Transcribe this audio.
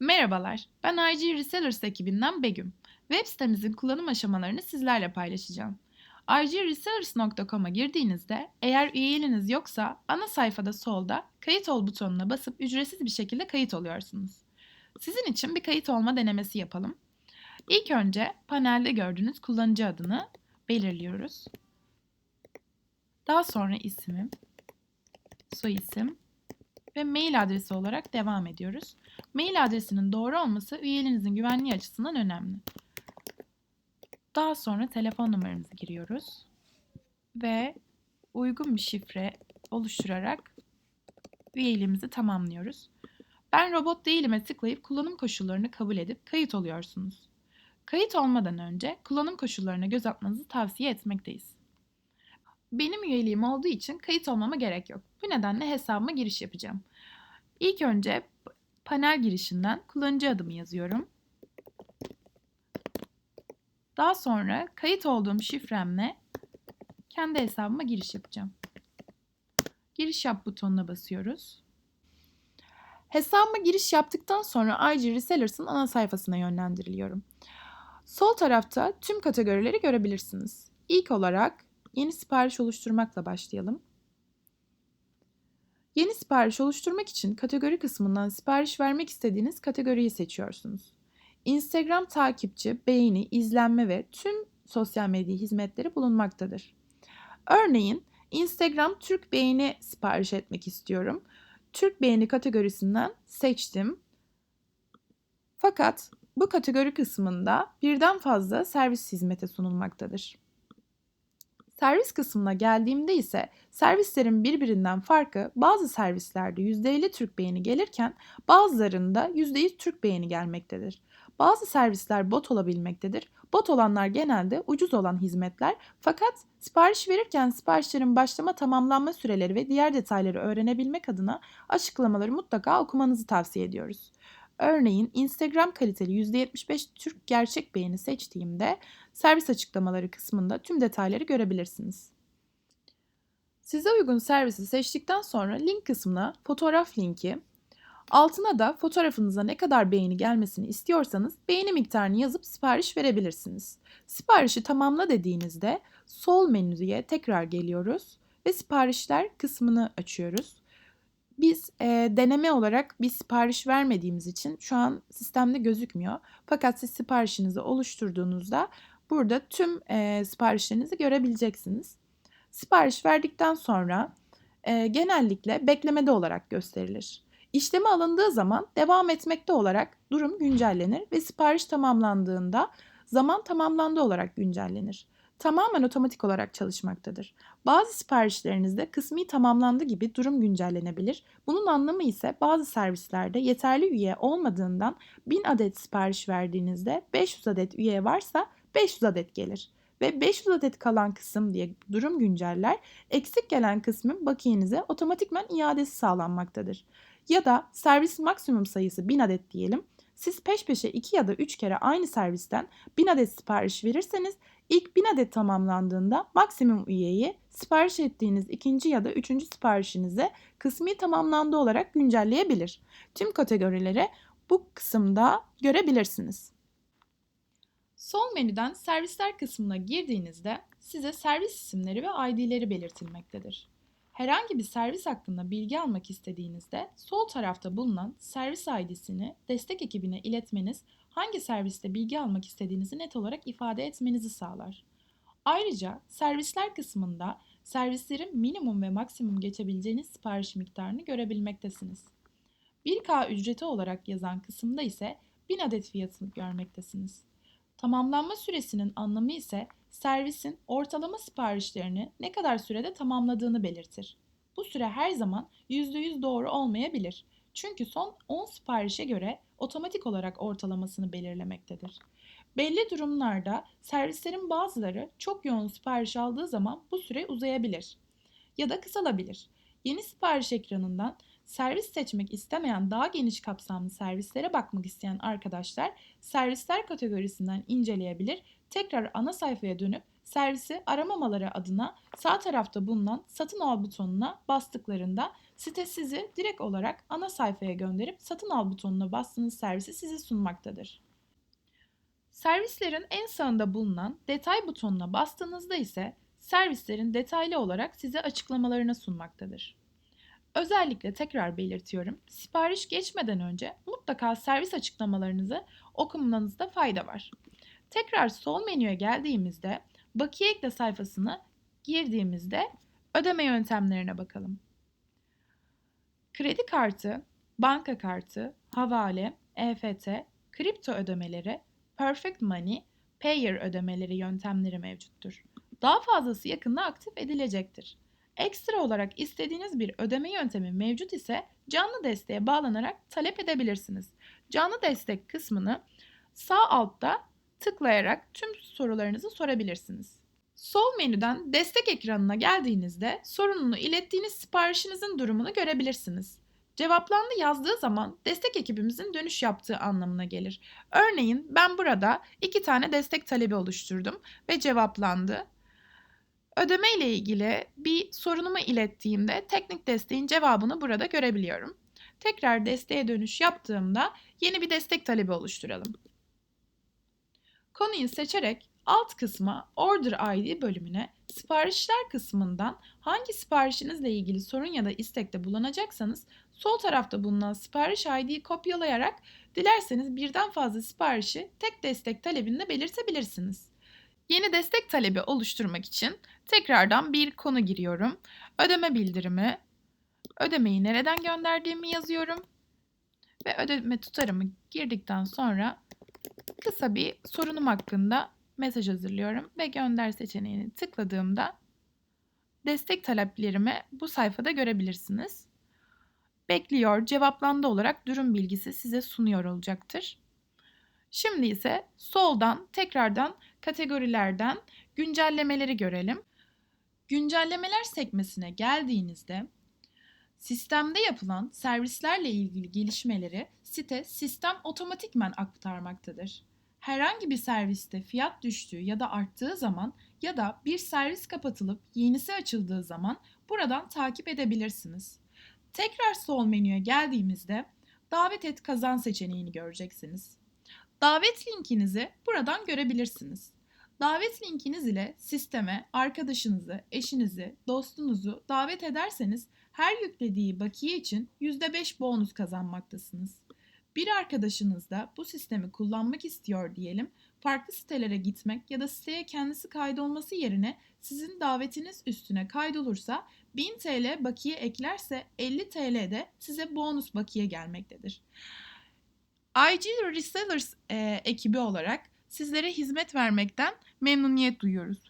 Merhabalar, ben IG Resellers ekibinden Begüm. Web sitemizin kullanım aşamalarını sizlerle paylaşacağım. igresellers.com'a girdiğinizde eğer üyeliğiniz yoksa ana sayfada solda kayıt ol butonuna basıp ücretsiz bir şekilde kayıt oluyorsunuz. Sizin için bir kayıt olma denemesi yapalım. İlk önce panelde gördüğünüz kullanıcı adını belirliyoruz. Daha sonra ismim, soyisim ve mail adresi olarak devam ediyoruz. Mail adresinin doğru olması üyeliğinizin güvenliği açısından önemli. Daha sonra telefon numaranızı giriyoruz ve uygun bir şifre oluşturarak üyeliğimizi tamamlıyoruz. Ben robot değilime tıklayıp kullanım koşullarını kabul edip kayıt oluyorsunuz. Kayıt olmadan önce kullanım koşullarına göz atmanızı tavsiye etmekteyiz. Benim üyeliğim olduğu için kayıt olmama gerek yok. Bu nedenle hesabıma giriş yapacağım. İlk önce panel girişinden kullanıcı adımı yazıyorum. Daha sonra kayıt olduğum şifremle kendi hesabıma giriş yapacağım. Giriş yap butonuna basıyoruz. Hesabıma giriş yaptıktan sonra IG Resellers'ın ana sayfasına yönlendiriliyorum. Sol tarafta tüm kategorileri görebilirsiniz. İlk olarak yeni sipariş oluşturmakla başlayalım. Yeni sipariş oluşturmak için kategori kısmından sipariş vermek istediğiniz kategoriyi seçiyorsunuz. Instagram takipçi, beğeni, izlenme ve tüm sosyal medya hizmetleri bulunmaktadır. Örneğin Instagram Türk beğeni sipariş etmek istiyorum. Türk beğeni kategorisinden seçtim. Fakat bu kategori kısmında birden fazla servis hizmeti sunulmaktadır. Servis kısmına geldiğimde ise servislerin birbirinden farkı bazı servislerde %50 Türk beğeni gelirken bazılarında %100 Türk beğeni gelmektedir. Bazı servisler bot olabilmektedir. Bot olanlar genelde ucuz olan hizmetler fakat sipariş verirken siparişlerin başlama tamamlanma süreleri ve diğer detayları öğrenebilmek adına açıklamaları mutlaka okumanızı tavsiye ediyoruz. Örneğin Instagram kaliteli %75 Türk gerçek beğeni seçtiğimde servis açıklamaları kısmında tüm detayları görebilirsiniz. Size uygun servisi seçtikten sonra link kısmına fotoğraf linki, altına da fotoğrafınıza ne kadar beğeni gelmesini istiyorsanız beğeni miktarını yazıp sipariş verebilirsiniz. Siparişi tamamla dediğinizde sol menüye tekrar geliyoruz ve siparişler kısmını açıyoruz. Biz e, deneme olarak bir sipariş vermediğimiz için şu an sistemde gözükmüyor. Fakat siz siparişinizi oluşturduğunuzda burada tüm e, siparişlerinizi görebileceksiniz. Sipariş verdikten sonra e, genellikle beklemede olarak gösterilir. İşleme alındığı zaman devam etmekte olarak durum güncellenir ve sipariş tamamlandığında zaman tamamlandı olarak güncellenir tamamen otomatik olarak çalışmaktadır. Bazı siparişlerinizde kısmi tamamlandı gibi durum güncellenebilir. Bunun anlamı ise bazı servislerde yeterli üye olmadığından 1000 adet sipariş verdiğinizde 500 adet üye varsa 500 adet gelir ve 500 adet kalan kısım diye durum günceller, eksik gelen kısmın bakiyenize otomatikman iadesi sağlanmaktadır. Ya da servis maksimum sayısı 1000 adet diyelim. Siz peş peşe 2 ya da 3 kere aynı servisten 1000 adet sipariş verirseniz İlk 1000 adet tamamlandığında maksimum üyeyi sipariş ettiğiniz ikinci ya da üçüncü siparişinize kısmi tamamlandı olarak güncelleyebilir. Tüm kategorileri bu kısımda görebilirsiniz. Sol menüden servisler kısmına girdiğinizde size servis isimleri ve ID'leri belirtilmektedir. Herhangi bir servis hakkında bilgi almak istediğinizde sol tarafta bulunan servis ID'sini destek ekibine iletmeniz hangi serviste bilgi almak istediğinizi net olarak ifade etmenizi sağlar. Ayrıca servisler kısmında servislerin minimum ve maksimum geçebileceğiniz sipariş miktarını görebilmektesiniz. 1K ücreti olarak yazan kısımda ise 1000 adet fiyatını görmektesiniz. Tamamlanma süresinin anlamı ise servisin ortalama siparişlerini ne kadar sürede tamamladığını belirtir. Bu süre her zaman %100 doğru olmayabilir. Çünkü son 10 siparişe göre otomatik olarak ortalamasını belirlemektedir. Belli durumlarda servislerin bazıları çok yoğun sipariş aldığı zaman bu süre uzayabilir ya da kısalabilir. Yeni sipariş ekranından servis seçmek istemeyen daha geniş kapsamlı servislere bakmak isteyen arkadaşlar servisler kategorisinden inceleyebilir, tekrar ana sayfaya dönüp servisi aramamaları adına sağ tarafta bulunan satın al butonuna bastıklarında site sizi direkt olarak ana sayfaya gönderip satın al butonuna bastığınız servisi size sunmaktadır. Servislerin en sağında bulunan detay butonuna bastığınızda ise servislerin detaylı olarak size açıklamalarını sunmaktadır. Özellikle tekrar belirtiyorum. Sipariş geçmeden önce mutlaka servis açıklamalarınızı okumanızda fayda var. Tekrar sol menüye geldiğimizde bakiye ekle sayfasını girdiğimizde ödeme yöntemlerine bakalım. Kredi kartı, banka kartı, havale, EFT, kripto ödemeleri, Perfect Money, Payer ödemeleri yöntemleri mevcuttur. Daha fazlası yakında aktif edilecektir. Ekstra olarak istediğiniz bir ödeme yöntemi mevcut ise canlı desteğe bağlanarak talep edebilirsiniz. Canlı destek kısmını sağ altta tıklayarak tüm sorularınızı sorabilirsiniz. Sol menüden destek ekranına geldiğinizde sorununu ilettiğiniz siparişinizin durumunu görebilirsiniz. Cevaplandı yazdığı zaman destek ekibimizin dönüş yaptığı anlamına gelir. Örneğin ben burada iki tane destek talebi oluşturdum ve cevaplandı. Ödeme ile ilgili bir sorunumu ilettiğimde teknik desteğin cevabını burada görebiliyorum. Tekrar desteğe dönüş yaptığımda yeni bir destek talebi oluşturalım. Konuyu seçerek alt kısma Order ID bölümüne siparişler kısmından hangi siparişinizle ilgili sorun ya da istekte bulunacaksanız sol tarafta bulunan sipariş ID'yi kopyalayarak dilerseniz birden fazla siparişi tek destek talebinde belirtebilirsiniz. Yeni destek talebi oluşturmak için tekrardan bir konu giriyorum. Ödeme bildirimi, ödemeyi nereden gönderdiğimi yazıyorum ve ödeme tutarımı girdikten sonra kısa bir sorunum hakkında mesaj hazırlıyorum ve gönder seçeneğini tıkladığımda destek taleplerimi bu sayfada görebilirsiniz. Bekliyor, cevaplandı olarak durum bilgisi size sunuyor olacaktır. Şimdi ise soldan tekrardan kategorilerden güncellemeleri görelim. Güncellemeler sekmesine geldiğinizde sistemde yapılan servislerle ilgili gelişmeleri site sistem otomatikmen aktarmaktadır. Herhangi bir serviste fiyat düştüğü ya da arttığı zaman ya da bir servis kapatılıp yenisi açıldığı zaman buradan takip edebilirsiniz. Tekrar sol menüye geldiğimizde davet et kazan seçeneğini göreceksiniz. Davet linkinizi buradan görebilirsiniz. Davet linkiniz ile sisteme arkadaşınızı, eşinizi, dostunuzu davet ederseniz her yüklediği bakiye için %5 bonus kazanmaktasınız. Bir arkadaşınız da bu sistemi kullanmak istiyor diyelim. Farklı sitelere gitmek ya da siteye kendisi kaydolması yerine sizin davetiniz üstüne kaydolursa 1000 TL bakiye eklerse 50 TL de size bonus bakiye gelmektedir. IG Resellers e, ekibi olarak sizlere hizmet vermekten memnuniyet duyuyoruz.